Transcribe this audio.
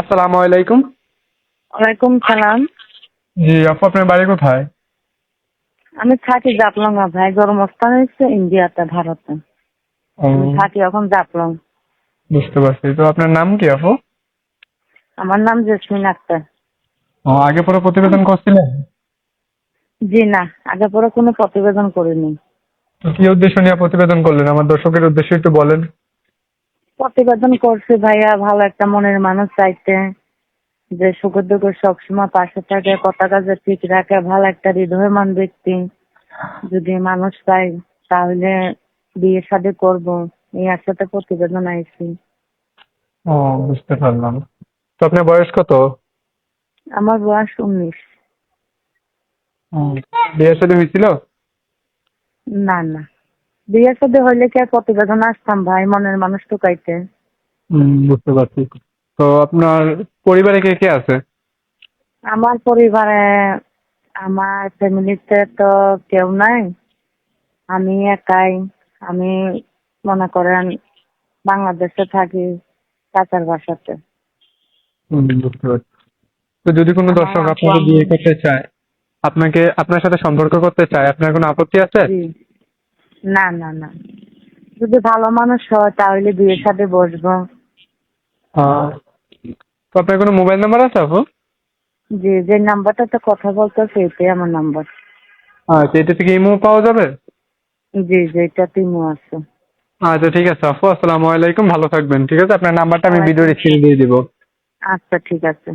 আসসালামু আলাইকুম। ওয়ালাইকুম সালাম। জি আপু আপনার বাড়ি কোথায়? আমি থাকি জাপলংয়া ভাই। জন্মস্থান হচ্ছে ইন্ডিয়াতে ভারতে। থাকি এখন জাপলং বুঝতে পারছি। তো আপনার নাম কি আপু? আমার নাম জেসমিন আক্তার। ও আগে পরে প্রতিবেদন করছিলেন? জি না। আগে পরে কোনো প্রতিবেদন করিনি। তো কি উদ্দেশ্য নিয়ে প্রতিবেদন করলেন? আমার দর্শকের উদ্দেশ্যে একটু বলেন। প্রতিবেদন করছে ভাইয়া ভালো একটা মনের মানুষ চাইতে। যে সুখের দুঃখের সবসময় পাশে থাকে কথা কাজে ঠিক রাখে ভালো একটা হৃদয়মান ব্যক্তি। যদি মানুষ পাই তাহলে বিয়ে শাদী করব। এই আশাতে প্রতিবেদন আইছি। ও বুঝতে পারলাম। তো আপনার বয়স কত? আমার বয়স উনিশ। বিয়ে সাথে হয়েছিল? না না। বিয়ে সাথে হইলে কি আর প্রতিবেদন আসতাম ভাই? মনের মানুষ টুকাইতে হুম, বুঝতে পারছি। তো আপনার পরিবারে কে কে আছে? আমার পরিবারে আমার ফ্যামিলিতে তো কেউ নাই। আমি একাই। আমি মনে করেন বাংলাদেশে থাকি চাচার বাসাতে। বুঝতে পারছি। তো যদি কোনো দর্শক আপনাকে বিয়ে করতে চায় আপনাকে আপনার সাথে সম্পর্ক করতে চায় আপনার কোনো আপত্তি আছে? জি। না না না। যদি ভালো মানুষ হয় তাহলে বিয়ের সাথে বসবো। তো আপনার কোনো মোবাইল নাম্বার আছে আপু? জি যে নাম্বারটাতে কথা বলতে সেটাই আমার নাম্বার। আচ্ছা এটা থেকে ইমো পাওয়া যাবে? জি জি যেটা তিমু আছে। আচ্ছা ঠিক আছে আপু। আসসালামু আলাইকুম ভালো থাকবেন ঠিক আছে? আপনার নাম্বারটা আমি ভিডিও স্ক্রিনে দিয়ে দিব। আচ্ছা ঠিক আছে।